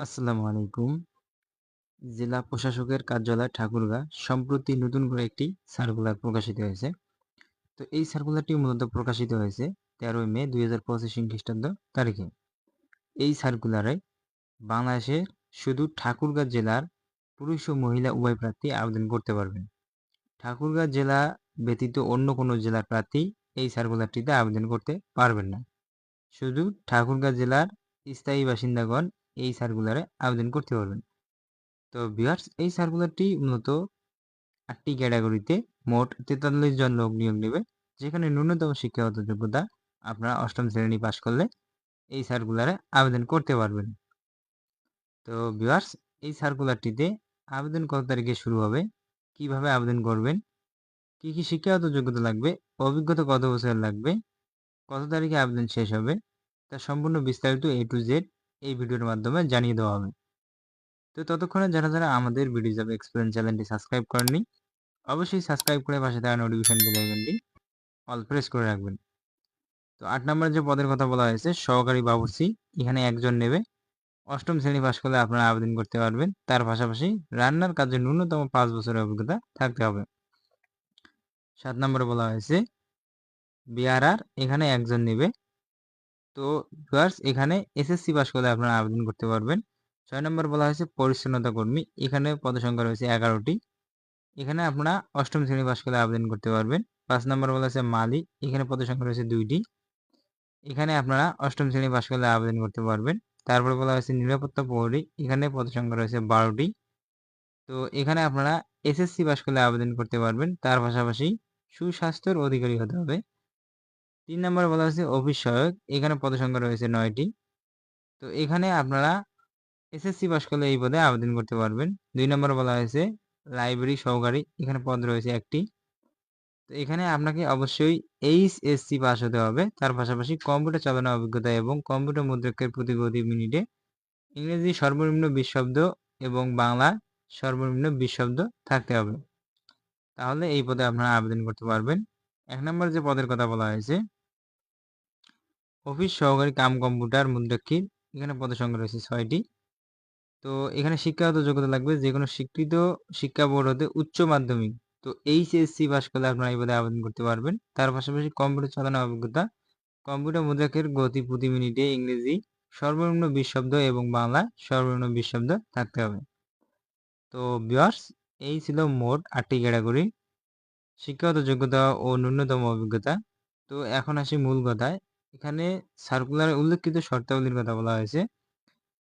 আসসালামু আলাইকুম। জেলা প্রশাসকের কার্যালয় ঠাকুরগাঁ সম্প্রতি নতুন করে একটি সার্কুলার প্রকাশিত হয়েছে। তো এই সার্কুলারটি মূলত প্রকাশিত হয়েছে তেরোই মে দুই হাজার পঁচিশ খ্রিস্টাব্দ তারিখে। এই সার্কুলারে বাংলাদেশের শুধু ঠাকুরগাঁ জেলার পুরুষ ও মহিলা উভয় প্রার্থী আবেদন করতে পারবেন। ঠাকুরগাঁ জেলা ব্যতীত অন্য কোনো জেলার প্রার্থী এই সার্কুলারটিতে আবেদন করতে পারবেন না। শুধু ঠাকুরগাঁ জেলার স্থায়ী বাসিন্দাগণ এই সার্কুলারে আবেদন করতে পারবেন। তো ভিউয়ার্স এই সার্কুলারটি মূলত আটটি ক্যাটাগরিতে মোট তেতাল্লিশ জন লোক নিয়োগ নেবে, যেখানে ন্যূনতম শিক্ষাগত যোগ্যতা আপনারা অষ্টম শ্রেণি পাশ করলে এই সার্কুলারে আবেদন করতে পারবেন। তো ভিউয়ার্স এই সার্কুলারটিতে আবেদন কত তারিখে শুরু হবে, কীভাবে আবেদন করবেন, কি কি শিক্ষাগত যোগ্যতা লাগবে, অভিজ্ঞতা কত বছর লাগবে, কত তারিখে আবেদন শেষ হবে, তা সম্পূর্ণ বিস্তারিত এ টু জেড এই ভিডিওর মাধ্যমে জানিয়ে দেওয়া হবে। তো ততক্ষণে যারা যারা আমাদের ভিডিও যাবে এক্সপিরিয়েন্স চ্যানেলটি সাবস্ক্রাইব করেননি, অবশ্যই সাবস্ক্রাইব করে পাশে থাকা নোটিফিকেশন বেল আইকনটি অল প্রেস করে রাখবেন। তো আট নম্বর যে পদের কথা বলা হয়েছে, সহকারী বাবুর্চি, এখানে একজন নেবে। অষ্টম শ্রেণি পাশ করলে আপনারা আবেদন করতে পারবেন। তার পাশাপাশি রান্নার কাজে ন্যূনতম পাঁচ বছরের অভিজ্ঞতা থাকতে হবে। সাত নম্বরে বলা হয়েছে বিআরআর এখানে একজন নেবে। তো ভিউয়ার্স এখানে এসএসসি পাস করলে আপনারা আবেদন করতে পারবেন। ছয় নম্বর বলা হয়েছে পরিচ্ছন্নতা কর্মী। এখানে পদসংখ্যা রয়েছে এগারোটি। এখানে আপনারা অষ্টম শ্রেণি পাস করলে আবেদন করতে পারবেন। পাঁচ নম্বর বলা হয়েছে মালি এখানে পদসংখ্যা রয়েছে দুইটি। এখানে আপনারা অষ্টম শ্রেণি পাস করলে আবেদন করতে পারবেন। তারপরে বলা হয়েছে নিরাপত্তা প্রহরী। এখানে পদসংখ্যা রয়েছে বারোটি। তো এখানে আপনারা এসএসসি পাস করলে আবেদন করতে পারবেন। তার পাশাপাশি সুস্বাস্থ্যের অধিকারী হতে হবে। তিন নম্বরে বলা হয়েছে অফিস সহায়ক এখানে পদসংখ্যা রয়েছে নয়টি। তো এখানে আপনারা এসএসসি পাস করলে এই পদে আবেদন করতে পারবেন। দুই নম্বরে বলা হয়েছে লাইব্রেরি সহকারী। এখানে পদ রয়েছে একটি। তো এখানে আপনাকে অবশ্যই এইচএসসি পাস হতে হবে। তার পাশাপাশি কম্পিউটার চালানোর অভিজ্ঞতা এবং কম্পিউটার মুদ্রাক্ষের প্রতি গতি মিনিটে ইংরেজি সর্বনিম্ন বিশ শব্দ এবং বাংলা সর্বনিম্ন বিশ শব্দ থাকতে হবে। তাহলে এই পদে আপনারা আবেদন করতে পারবেন। এক নম্বর যে পদের কথা বলা হয়েছে অফিস সহকারী কাম কম্পিউটার মুদ্রাক্ষীর এখানে পদের সংখ্যা রয়েছে ছয়টি। তো এখানে শিক্ষাগত যোগ্যতা লাগবে যে কোনো স্বীকৃত শিক্ষা বোর্ড হতে উচ্চ মাধ্যমিক। তো এইচএসসি পাস করলে আপনারা এই পদে আবেদন করতে পারবেন। তার পাশাপাশি কম্পিউটার চালানোর অভিজ্ঞতা। কম্পিউটার মুদ্রাকের গতি প্রতি মিনিটে ইংরেজি, সর্বনিম্ন বিশ শব্দ এবং বাংলা, সর্বনিম্ন বিশ শব্দ থাকতে হবে। তো বিয়ার্স এই ছিল মোট আটটি ক্যাটাগরি। শিক্ষাগত যোগ্যতা ও ন্যূনতম অভিজ্ঞতা। তো এখন আসি মূল কথায়। এখানে সার্কুলার উল্লেখিত শর্তাবলীর কথা বলা হয়েছে।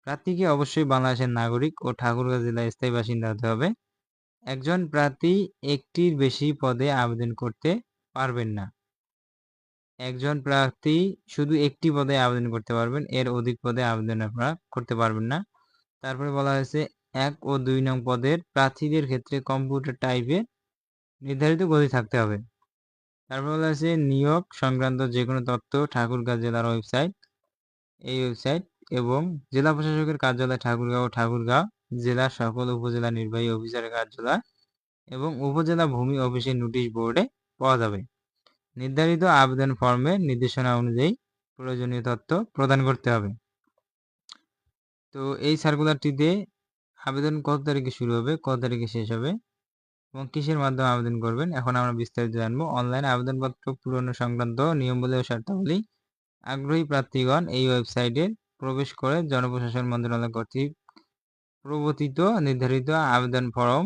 প্রার্থীকে অবশ্যই বাংলাদেশের নাগরিক ও ঠাকুরগাঁ জেলার স্থায়ী বাসিন্দা হতে হবে। একজন প্রার্থী একটির বেশি পদে আবেদন করতে পারবেন না। একজন প্রার্থী শুধু একটি পদে আবেদন করতে পারবেন, এর অধিক পদে আবেদন আপনারা করতে পারবেন না। তারপরে বলা হয়েছে, এক ও দুই নং পদের প্রার্থীদের ক্ষেত্রে কম্পিউটার টাইপে নির্ধারিত গতি থাকতে হবে। তারপর বলা হয়েছে নিয়োগ সংক্রান্ত যে কোনো তথ্য ঠাকুরগাঁ জেলার ওয়েবসাইট এই ওয়েবসাইট এবং জেলা প্রশাসকের কার্যালয় ঠাকুরগাঁও ও ঠাকুরগাঁও জেলার সকল উপজেলা নির্বাহী অফিসারের কার্যালয় এবং উপজেলা ভূমি অফিসের নোটিশ বোর্ডে পাওয়া যাবে। নির্ধারিত আবেদন ফর্মে নির্দেশনা অনুযায়ী প্রয়োজনীয় তথ্য প্রদান করতে হবে। তো এই সার্কুলারটিতে আবেদন কত তারিখে শুরু হবে, কত তারিখে শেষ হবে এবং কিসের মাধ্যমে আবেদন করবেন? এখন আমরা বিস্তারিত জানব। অনলাইন আবেদনপত্র পূরণ সংক্রান্ত নিয়মবলী ও শর্তাবলী। আগ্রহী প্রার্থীগণ এই ওয়েবসাইটে প্রবেশ করে জনপ্রশাসন মন্ত্রণালয় কর্তৃক প্রবর্তিত নির্ধারিত আবেদন ফর্ম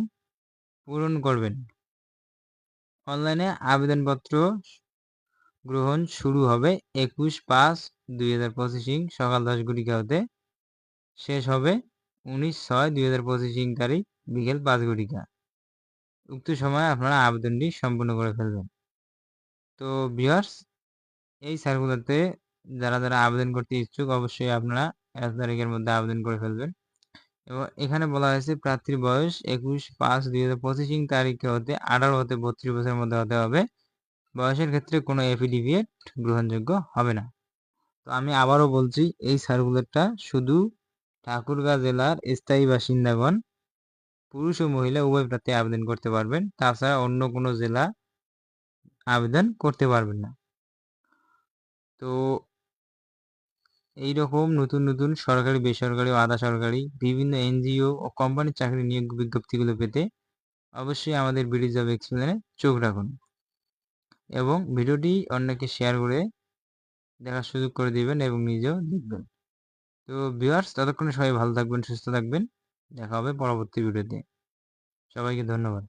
পূরণ করবেন। অনলাইনে আবেদনপত্র গ্রহণ শুরু হবে একুশ পাঁচ দুই হাজার পঁচিশ সকাল দশ ঘটিকা হতে। শেষ হবে উনিশ ছয় দুই হাজার পঁচিশ তারিখ বিকেল পাঁচ ঘটিকা উক্ত সময়ে আপনারা আবেদনটি সম্পূর্ণ করে ফেলবেন। তো বিহার্স এই সার্কুলারতে যারা যারা আবেদন করতে ইচ্ছুক, অবশ্যই আপনারা এক তারিখের মধ্যে আবেদন করে ফেলবেন। এবং এখানে বলা হয়েছে প্রার্থীর বয়স একুশ পাঁচ দুই হাজার পঁচিশ তারিখে হতে আঠারো হতে বত্রিশ বছরের মধ্যে হতে হবে। বয়সের ক্ষেত্রে কোনো এফিডেভিট গ্রহণযোগ্য হবে না। তো আমি আবারও বলছি, এই সার্কুলারটা শুধু ঠাকুরগাঁ জেলার স্থায়ী বাসিন্দাগণ পুরুষ ও মহিলা উভয় প্রার্থী আবেদন করতে পারবেন। তাছাড়া অন্য কোনো জেলা আবেদন করতে পারবেন না। তো এই রকম নতুন নতুন সরকারি, বেসরকারি ও আধা সরকারি বিভিন্ন এনজিও ও কোম্পানির চাকরি নিয়োগ বিজ্ঞপ্তিগুলো পেতে অবশ্যই আমাদের বিডি জব এক্সপ্লেনে চোখ রাখুন এবং ভিডিওটি অন্যকে শেয়ার করে দেখার সুযোগ করে দিবেন এবং নিজেও দেখবেন। তো ভিউয়ার্স, ততক্ষণে সবাই ভালো থাকবেন, সুস্থ থাকবেন। দেখা হবে পরবর্তী ভিডিওতে সবাইকে ধন্যবাদ।